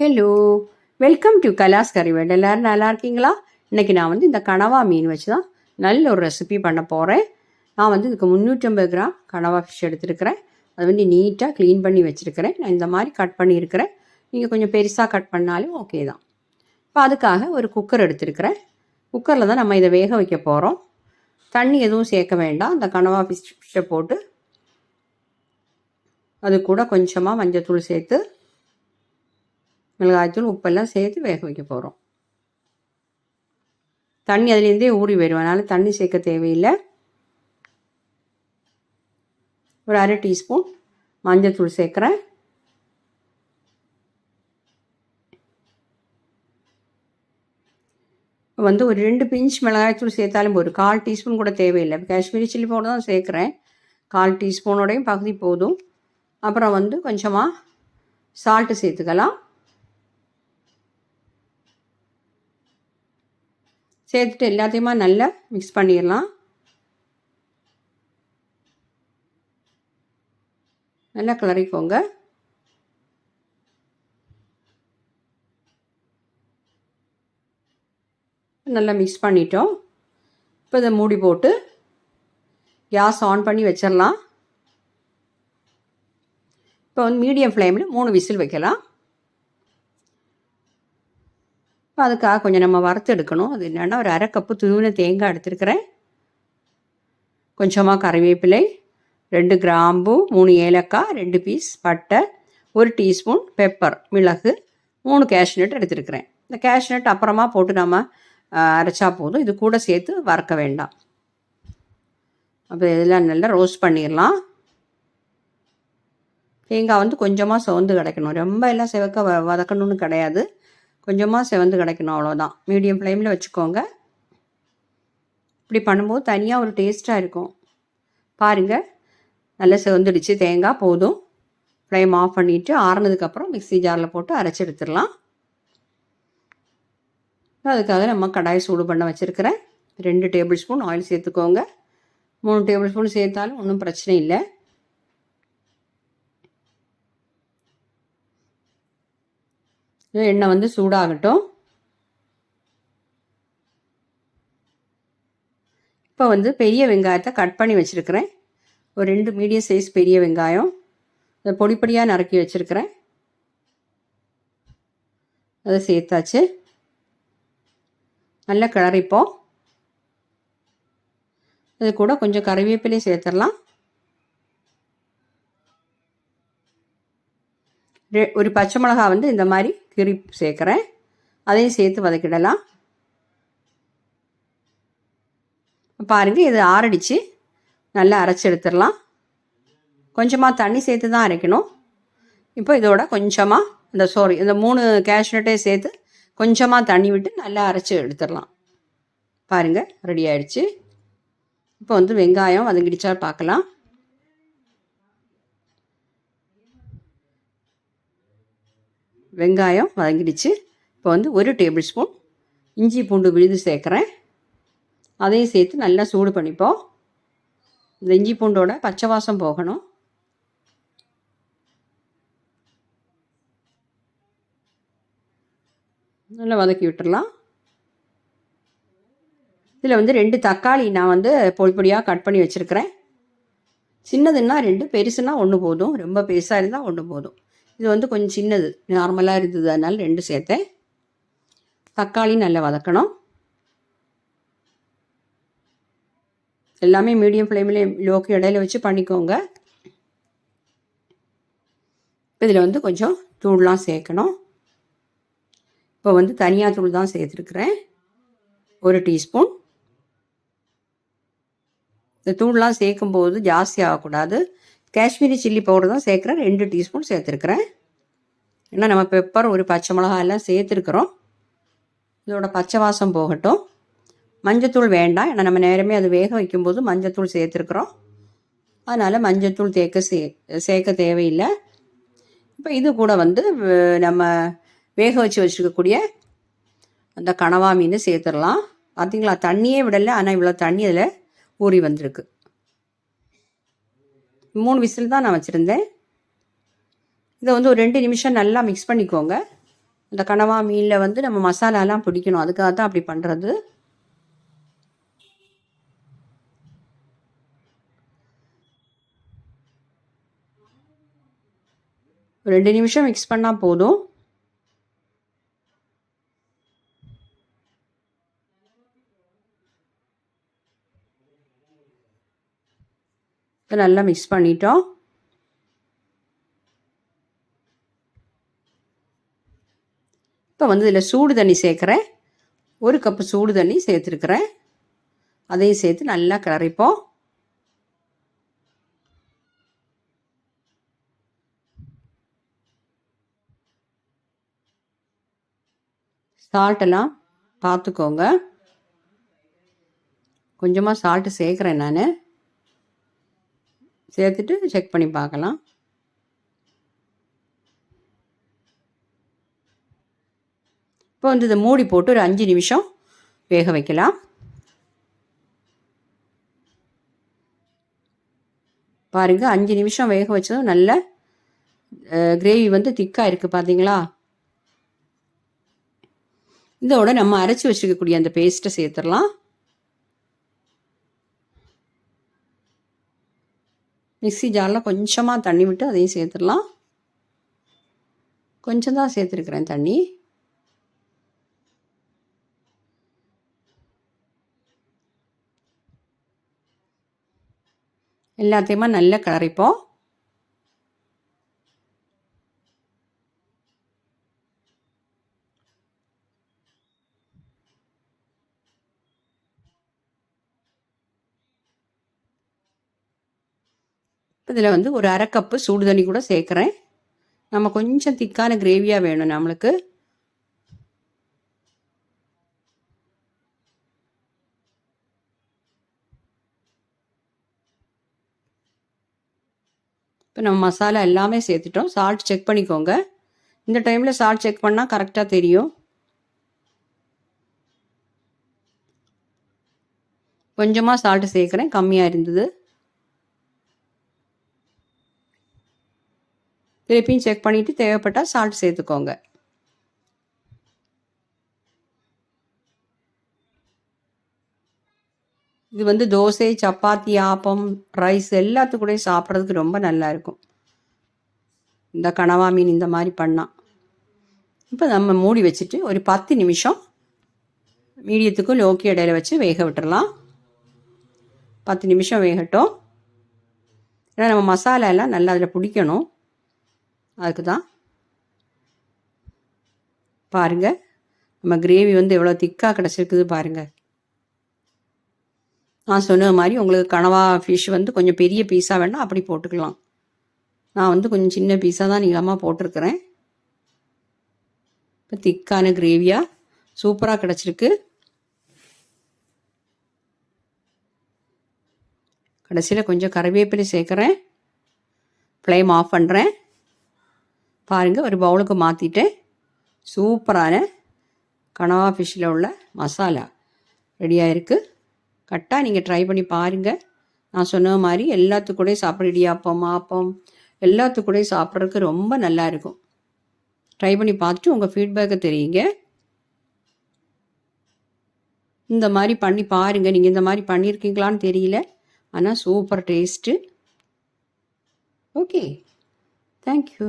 Hello welcome to கலாஸ் கறிவேட் எல்லோரும் நல்லா இருக்கீங்களா? இன்றைக்கி நான் வந்து இந்த கனவா மீன் வச்சு தான் நல்ல ஒரு ரெசிபி பண்ண போகிறேன் நான் வந்து இதுக்கு முந்நூற்றம்பது கிராம் கனவா ஃபிஷ் எடுத்துருக்கிறேன். அது வந்து நீட்டாக க்ளீன் பண்ணி வச்சுருக்கிறேன். நான் இந்த மாதிரி கட் பண்ணியிருக்கிறேன். நீங்கள் கொஞ்சம் பெருசாக கட் பண்ணாலும் ஓகே தான். இப்போ அதுக்காக ஒரு குக்கர் எடுத்துருக்கிறேன். குக்கரில் தான் நம்ம இதை வேக வைக்க போகிறோம் தண்ணி எதுவும் சேர்க்க வேண்டாம். அந்த கனவா ஃபிஷ் ஃபிஷ்ஷை போட்டு அது கூட கொஞ்சமாக மஞ்சத்தூள் சேர்த்து மிளகாய்த்தூள் உப்பெல்லாம் சேர்த்து வேக வைக்க போகிறோம் தண்ணி அதுலேருந்தே ஊறி வரும் அதனால் தண்ணி சேர்க்க தேவையில்லை. ஒரு அரை டீஸ்பூன் மஞ்சத்தூள் சேர்க்குறேன். வந்து ஒரு ரெண்டு பிஞ்ச் மிளகாய்த்தூள் சேர்த்தாலும் ஒரு கால் டீஸ்பூன் கூட தேவையில்லை. காஷ்மீரி சில்லி பவுடர் தான் சேர்க்குறேன். கால் டீஸ்பூனோடையும் பகுதி போதும். அப்புறம் வந்து கொஞ்சமாக சால்ட்டு சேர்த்துக்கலாம். சேர்த்துட்டு எல்லாத்தையுமா நல்லா மிக்ஸ் பண்ணிடலாம். நல்லா கிளறிக்கோங்க. நல்லா மிக்ஸ் பண்ணிட்டோம். இப்போ இதை மூடி போட்டு கேஸ் ஆன் பண்ணி வச்சிடலாம். இப்போ வந்து மீடியம் ஃப்ளேமில் மூணு விசில் வைக்கலாம். இப்போ அதுக்காக கொஞ்சம் நம்ம வறுத்து எடுக்கணும். அது என்னென்னா ஒரு அரை கப்பு துருவின தேங்காய் எடுத்துருக்கிறேன். கொஞ்சமாக கறிவேப்பிலை ரெண்டு கிராம்பு மூணு ஏலக்காய் ரெண்டு பீஸ் பட்டை ஒரு டீஸ்பூன் பெப்பர் மிளகு மூணு கேஷ்நட் எடுத்துருக்கிறேன். இந்த கேஷ்நட் அப்புறமா போட்டு நம்ம அரைச்சா போதும். இது கூட சேர்த்து வறுக்க வேண்டாம். அப்போ இதெல்லாம் நல்லா ரோஸ்ட் பண்ணிடலாம் தேங்காய் வந்து கொஞ்சமாக சோர்ந்து கிடைக்கணும். ரொம்ப எல்லாம் செவக்க வ வதக்கணும்னு கிடையாது. கொஞ்சமாக செவந்து கிடைக்கணும் அவ்வளோதான் மீடியம் ஃப்ளேமில் வச்சுக்கோங்க. இப்படி பண்ணும்போது தனியாக ஒரு டேஸ்ட்டாக இருக்கும். பாருங்கள் நல்லா செவந்துடுச்சு. தேங்காய் போதும். ஃப்ளேம் ஆஃப் பண்ணிவிட்டு ஆறுனதுக்கப்புறம் மிக்ஸி ஜாரில் போட்டு அரைச்சி எடுத்துடலாம். அதுக்காக நம்ம கடாய் சூடு பண்ண வச்சுருக்கிறேன். ரெண்டு டேபிள் ஸ்பூன் ஆயில் சேர்த்துக்கோங்க. மூணு டேபிள் ஸ்பூன் சேர்த்தாலும் ஒன்றும் பிரச்சனை இல்லை. எண்ணெய் வந்து சூடாகட்டும். இப்போ வந்து பெரிய வெங்காயத்தை கட் பண்ணி வச்சுருக்கிறேன். ஒரு ரெண்டு மீடியம் சைஸ் பெரிய வெங்காயம். அதை பொடி பொடியாக நறுக்கி வச்சுருக்கிறேன். அதை சேர்த்தாச்சு. நல்லா கிளறிப்போம் அது கூட கொஞ்சம் கறிவேப்பிலையும் சேர்த்துடலாம். ஒரு பச்சை மிளகா வந்து இந்த மாதிரி கிரி சேர்க்குறேன். அதையும் சேர்த்து வதக்கிடலாம். பாருங்கள் இது ஆறடிச்சு. நல்லா அரைச்சி எடுத்துடலாம். கொஞ்சமாக தண்ணி சேர்த்து தான் அரைக்கணும். இப்போ இதோட கொஞ்சமாக இந்த சோரி இந்த மூணு கேஷ்நட்டையும் சேர்த்து கொஞ்சமாக தண்ணி விட்டு நல்லா அரைச்சி எடுத்துடலாம். பாருங்கள் ரெடி ஆயிடுச்சு. இப்போ வந்து வெங்காயம் வதங்கிடுச்சா பார்க்கலாம். வெங்காயம் வதங்கிடுச்சு. இப்போ வந்து ஒரு டேபிள் ஸ்பூன் இஞ்சி பூண்டு விழுது சேர்க்குறேன். அதையும் சேர்த்து நல்லா சூடு பண்ணிப்போம். இந்த இஞ்சி பூண்டோட பச்சை வாசம் போகணும். நல்லா வதக்கி விட்டுடலாம். இதில் வந்து ரெண்டு தக்காளி நான் வந்து பொடி பொடியாக கட் பண்ணி வச்சுருக்கிறேன். சின்னதுன்னா ரெண்டு பெருசுன்னா ஒன்று போதும். ரொம்ப பெருசாக இருந்தால் ஒன்று போதும். இது வந்து கொஞ்சம் சின்னது. நார்மலாக இருந்தது. அதனால் ரெண்டு சேர்த்தேன். தக்காளி நல்லா வதக்கணும். எல்லாமே மீடியம் ஃப்ளேமில் லோக்கு இடையில வச்சு பண்ணிக்கோங்க. இதில் வந்து கொஞ்சம் தூள்லாம் சேர்க்கணும். இப்போ வந்து தனியாக தூள் தான் சேர்த்துருக்குறேன். ஒரு டீஸ்பூன். இந்த தூள்லாம் சேர்க்கும்போது ஜாஸ்தி ஆகக்கூடாது. காஷ்மீரி சில்லி பவுடர் தான் சேர்க்குறேன். ரெண்டு டீஸ்பூன் சேர்த்துருக்குறேன். ஏன்னா நம்ம பெப்பர் ஒரு பச்சை மிளகா எல்லாம் சேர்த்துருக்குறோம். இதோட பச்சை வாசம் போகட்டும். மஞ்சத்தூள் வேண்டாம். ஏன்னா நம்ம நேரமே அது வேக வைக்கும்போது மஞ்சத்தூள் சேர்த்துருக்குறோம். அதனால் மஞ்சத்தூள் தேக்க சே சேர்க்க தேவையில்லை. இப்போ இது கூட வந்து நம்ம வேக வச்சு வச்சுருக்கக்கூடிய அந்த கனவா மீன் சேர்த்துடலாம். பார்த்திங்களா தண்ணியே விடலை. ஆனால் இவ்வளோ தண்ணி அதில் ஊறி வந்திருக்கு. மூணு விசில் தான் நான் வச்சுருந்தேன். இதை வந்து ஒரு ரெண்டு நிமிஷம் நல்லா மிக்ஸ் பண்ணிக்கோங்க. இந்த கனவா மீனில் வந்து நம்ம மசாலாலாம் பிடிக்கணும். அதுக்காக தான் அப்படி பண்ணுறது ரெண்டு நிமிஷம் மிக்ஸ் பண்ணால் போதும். இப்போ நல்லா மிக்ஸ் பண்ணிட்டோம். இப்போ வந்து இதில் சூடு தண்ணி சேர்க்குறேன். ஒரு கப்பு சூடு தண்ணி சேர்த்துருக்குறேன். அதையும் சேர்த்து நல்லா கிளறிப்போம். சால்ட்டெல்லாம் பார்த்துக்கோங்க. கொஞ்சமாக சால்ட்டு சேர்க்குறேன் நான். சேர்த்துட்டு செக் பண்ணி பார்க்கலாம். இப்போ வந்து இதை மூடி போட்டு ஒரு அஞ்சு நிமிஷம் வேக வைக்கலாம். பாருங்கள் அஞ்சு நிமிஷம் வேக வச்சதும் நல்ல கிரேவி வந்து திக்காக இருக்குது பார்த்தீங்களா இதோட நம்ம அரைச்சி வச்சுருக்கக்கூடிய அந்த பேஸ்ட்டை சேர்த்துடலாம். மிக்சி ஜாரில் கொஞ்சமாக தண்ணி விட்டு அதையும் சேர்த்துடலாம். கொஞ்சம் தான் சேர்த்துருக்குறேன் தண்ணி. எல்லாத்தையுமே நல்லா கிளறிப்போம் இதில் வந்து ஒரு அரை கப்பு சூடு தண்ணி கூட சேர்க்குறேன். நம்ம கொஞ்சம் திக்கான கிரேவியாக வேணும் நம்மளுக்கு. இப்போ நம்ம மசாலா எல்லாமே சேர்த்துட்டோம். சால்ட் செக் பண்ணிக்கோங்க. இந்த டைமில் சால்ட் செக் பண்ணால் கரெக்டாக தெரியும். கொஞ்சமாக சால்ட்டு சேர்க்குறேன். கம்மியாக இருந்தது. திருப்பியும் செக் பண்ணிவிட்டு தேவைப்பட்டால் சால்ட் சேர்த்துக்கோங்க. இது வந்து தோசை சப்பாத்தி ஆப்பம் ரைஸ் எல்லாத்துக்கூடயும் சாப்பிட்றதுக்கு ரொம்ப நல்லா இருக்கும் இந்த கனவா மீன் இந்த மாதிரி பண்ணால் இப்போ நம்ம மூடி வச்சுட்டு ஒரு பத்து நிமிஷம் மீடியத்துக்கும் லோக்கி இடையில வச்சு வேக விட்டுறலாம். பத்து நிமிஷம் வேகட்டும். ஏன்னா நம்ம மசாலா எல்லாம் நல்லா அதில் பிடிக்கணும். அதுக்கு தான் பாருங்கள் நம்ம கிரேவி வந்து எவ்வளோ திக்காக கிடச்சிருக்குது பாருங்கள் நான் சொன்ன மாதிரி உங்களுக்கு கனவா ஃபிஷ் வந்து கொஞ்சம் பெரிய பீஸாக வேணால் அப்படி போட்டுக்கலாம். நான் வந்து கொஞ்சம் சின்ன பீஸாக தான் நீளமாக போட்டிருக்கிறேன். இப்போ திக்கான கிரேவியாக சூப்பராக கிடச்சிருக்கு. கடைசியில் கொஞ்சம் கறிவேப்பிலை சேர்க்குறேன். ஃப்ளேம் ஆஃப் பண்ணுறேன் பாருங்கள் ஒரு பவுலுக்கு மாற்றிட்டேன் சூப்பரான கனவா ஃபிஷ்ஷில் உள்ள மசாலா ரெடியாக இருக்குது கரெக்டாக நீங்கள் ட்ரை பண்ணி பாருங்கள் நான் சொன்ன மாதிரி எல்லாத்துக்கூடயும் சாப்பிட இடியாப்பம் ஆப்பம் எல்லாத்துக்கூடயும் சாப்பிட்றதுக்கு ரொம்ப நல்லா இருக்கும். ட்ரை பண்ணி பார்த்துட்டு உங்கள் ஃபீட்பேக்கை தெரியுங்க. இந்த மாதிரி பண்ணி பாருங்கள் நீங்கள் இந்த மாதிரி பண்ணியிருக்கீங்களான்னு தெரியல. ஆனால் சூப்பர் டேஸ்ட்டு ஓகே தேங்க்யூ